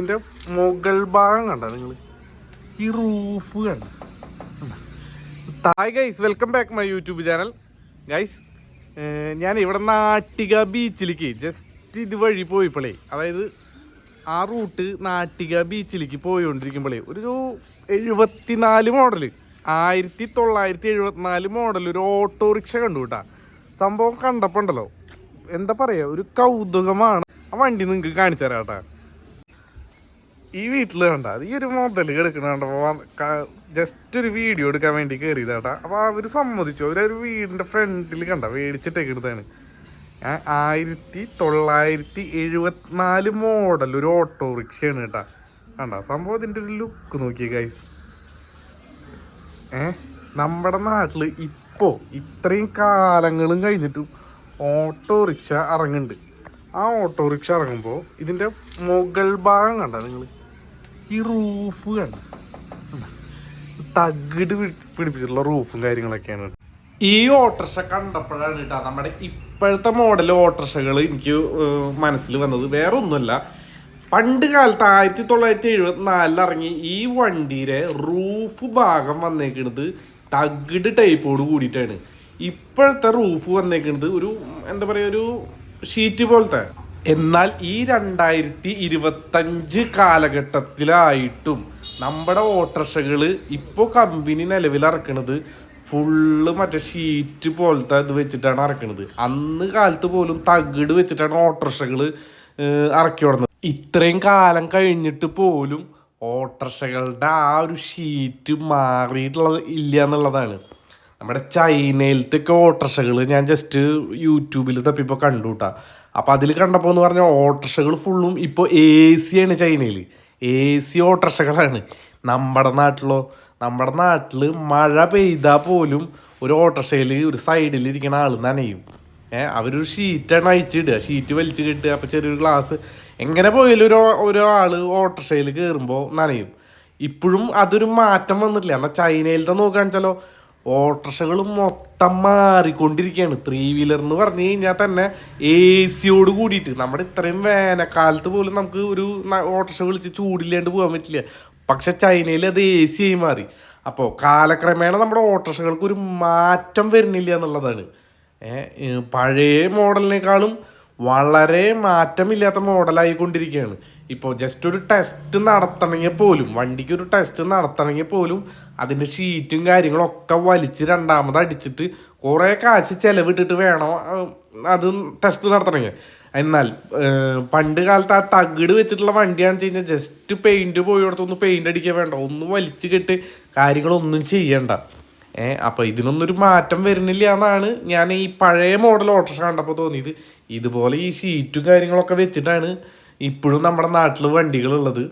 ഇതിന്റെ മുകൾ ഭാഗം കണ്ട നിങ്ങൾ ഈ റൂഫ് കണ്ട? തായ് guys welcome back my YouTube channel guys ഞാൻ ഇവിടെ നാട്ടിക ബീച്ചിലേക്ക് ജസ്റ്റ് ഇതുവഴി പോയപ്പോഴേ അതായത് ആ റൂട്ട് നാട്ടിക ബീച്ചിലേക്ക് പോയിക്കൊണ്ടിരിക്കുമ്പോഴേ ഒരു എഴുപത്തിനാല് മോഡൽ ആയിരത്തി തൊള്ളായിരത്തി എഴുപത്തിനാല് മോഡൽ ഒരു ഓട്ടോറിക്ഷ കണ്ടു കേട്ടാ. സംഭവം കണ്ടപ്പോൾ ഉണ്ടല്ലോ എന്താ പറയുക ഒരു കൗതുകമാണ്. ആ വണ്ടി നിങ്ങൾക്ക് കാണിച്ചു തരാം കേട്ടാ. ഈ വീട്ടിൽ കണ്ട ഈ ഒരു മുതൽ കിടക്കണ ജസ്റ്റ് ഒരു വീഡിയോ എടുക്കാൻ വേണ്ടി കയറിയതാട്ടാ അപ്പൊ അവർ സമ്മതിച്ചു. അവരൊരു വീടിന്റെ ഫ്രണ്ടിൽ കണ്ട മേടിച്ചിട്ടേക്കെടുത്താണ് ആയിരത്തി തൊള്ളായിരത്തി എഴുപത്തിനാല് മോഡൽ ഒരു ഓട്ടോറിക്ഷയാണ് കേട്ടാ കണ്ട സംഭവം ഇതിന്റെ ഒരു ലുക്ക് നോക്കിയ ഗൈസ് ഏ നമ്മുടെ നാട്ടിൽ ഇപ്പോ ഇത്രയും കാലങ്ങളും കഴിഞ്ഞിട്ടും ഓട്ടോറിക്ഷ ഇറങ്ങുന്നുണ്ട് ആ ഓട്ടോറിക്ഷ ഇറങ്ങുമ്പോൾ ഇതിന്റെ മുകൾ ഭാഗം കണ്ട നിങ്ങൾ ഈ റൂഫ് കണ്ട? തകിട് പിടിപ്പിച്ചിട്ടുള്ള റൂഫും കാര്യങ്ങളൊക്കെയാണ്. ഈ ഓട്ടോറിക്ഷ കണ്ടപ്പോഴാണ് കേട്ടോ നമ്മുടെ ഇപ്പോഴത്തെ മോഡൽ ഓട്ടോറിക്ഷകൾ എനിക്ക് മനസ്സിൽ വന്നത്. വേറെ ഒന്നുമല്ല പണ്ട് കാലത്ത് ആയിരത്തി തൊള്ളായിരത്തി എഴുപത്തിനാലിൽ ഇറങ്ങി ഈ വണ്ടിയുടെ റൂഫ് ഭാഗം വന്നേക്കുന്നത് തകിട് ടൈപ്പോട് കൂടിയിട്ടാണ്. ഇപ്പോഴത്തെ റൂഫ് വന്നേക്കുന്നത് ഒരു എന്താ പറയുക ഒരു ഷീറ്റ് പോലത്തെ. എന്നാൽ ഈ രണ്ടായിരത്തി ഇരുപത്തഞ്ച് കാലഘട്ടത്തിലായിട്ടും നമ്മുടെ ഓട്ടോറിക്ഷകൾ ഇപ്പോൾ കമ്പനി നിലവിൽ ഇറക്കണത് ഫുള്ള് മറ്റേ ഷീറ്റ് പോലത്തെ ഇത് വെച്ചിട്ടാണ് ഇറക്കണത്. അന്ന് കാലത്ത് പോലും തകിട് വെച്ചിട്ടാണ് ഓട്ടോറിക്ഷകൾ ഇറക്കി വിടുന്നത്. ഇത്രയും കാലം കഴിഞ്ഞിട്ട് പോലും ഓട്ടോറിക്ഷകളുടെ ആ ഒരു ഷീറ്റ് മാറിയിട്ടുള്ളത് ഇല്ല എന്നുള്ളതാണ്. നമ്മുടെ ചൈനയിലത്തെ ഒക്കെ ഓട്ടോറിക്ഷകൾ ഞാൻ ജസ്റ്റ് യൂട്യൂബിൽ തപ്പിപ്പോൾ കണ്ടു കേട്ടാ അപ്പോൾ അതിൽ കണ്ടപ്പോൾ എന്ന് പറഞ്ഞാൽ ഓട്ടോറിക്ഷകൾ ഫുള്ളും ഇപ്പോൾ എ സി ആണ് ചൈനയിൽ എ സി ഓട്ടോറിക്ഷകളാണ്. നമ്മുടെ നാട്ടിലോ നമ്മുടെ നാട്ടിൽ മഴ പെയ്താൽ പോലും ഒരു ഓട്ടോറിക്ഷയിൽ ഒരു സൈഡിൽ ഇരിക്കുന്ന ആൾ നനയും. ഏഹ് അവരൊരു ഷീറ്റാണ് അഴിച്ചിടുക. ഷീറ്റ് വലിച്ചു കിട്ടുക. അപ്പോൾ ചെറിയൊരു ഗ്ലാസ് എങ്ങനെ പോയാലും ഒരു ഒരാൾ ഓട്ടോറിക്ഷയിൽ കയറുമ്പോൾ നനയും. ഇപ്പോഴും അതൊരു മാറ്റം വന്നിട്ടില്ല. എന്നാൽ ചൈനയിലത്തെ നോക്കുകയാണെച്ചാലോ ഓട്ടോറിക്ഷകൾ മൊത്തം മാറിക്കൊണ്ടിരിക്കുകയാണ്. ത്രീ വീലർ എന്ന് പറഞ്ഞു കഴിഞ്ഞാൽ തന്നെ എ സിയോട് കൂടിയിട്ട് നമ്മുടെ ഇത്രയും വേനൽക്കാലത്ത് പോലും നമുക്ക് ഒരു ഓട്ടർഷ വിളിച്ച് ചൂടില്ലാണ്ട് പോകാൻ പറ്റില്ല. പക്ഷെ ചൈനയിൽ അത് എ സി ആയി മാറി. അപ്പോൾ കാലക്രമേണ നമ്മുടെ ഓട്ടർഷകൾക്ക് ഒരു മാറ്റം വരുന്നില്ല എന്നുള്ളതാണ്. പഴയ മോഡലിനേക്കാളും വളരെ മാറ്റമില്ലാത്ത മോഡലായിക്കൊണ്ടിരിക്കുകയാണ്. ഇപ്പോൾ ജസ്റ്റ് ഒരു ടെസ്റ്റ് നടത്തണമെങ്കിൽ പോലും വണ്ടിക്ക് ഒരു ടെസ്റ്റ് നടത്തണമെങ്കിൽ പോലും അതിന്റെ ഷീറ്റും കാര്യങ്ങളൊക്കെ വലിച്ച് രണ്ടാമത് അടിച്ചിട്ട് കുറേ കാശ് ചിലവിട്ടിട്ട് വേണം അത് ടെസ്റ്റ് നടത്തണമെങ്കിൽ. എന്നാൽ പണ്ട് കാലത്ത് ആ തകിട് വെച്ചിട്ടുള്ള വണ്ടിയാണെന്ന് വെച്ച് കഴിഞ്ഞാൽ ജസ്റ്റ് പെയിന്റ് പോയിടത്തൊന്ന് പെയിന്റ് അടിക്കുക വേണ്ട ഒന്ന് വലിച്ചു കെട്ട് കാര്യങ്ങളൊന്നും ചെയ്യണ്ട. ഏഹ് ഇതിനൊന്നും ഒരു മാറ്റം വരുന്നില്ല എന്നാണ് ഞാൻ ഈ പഴയ മോഡൽ ഓട്ടോറിക്ഷ കണ്ടപ്പോൾ തോന്നിയത്. ഇതുപോലെ ഈ ഷീറ്റും കാര്യങ്ങളൊക്കെ വെച്ചിട്ടാണ് ഇപ്പോഴും നമ്മുടെ നാട്ടിൽ വണ്ടികളുള്ളത്.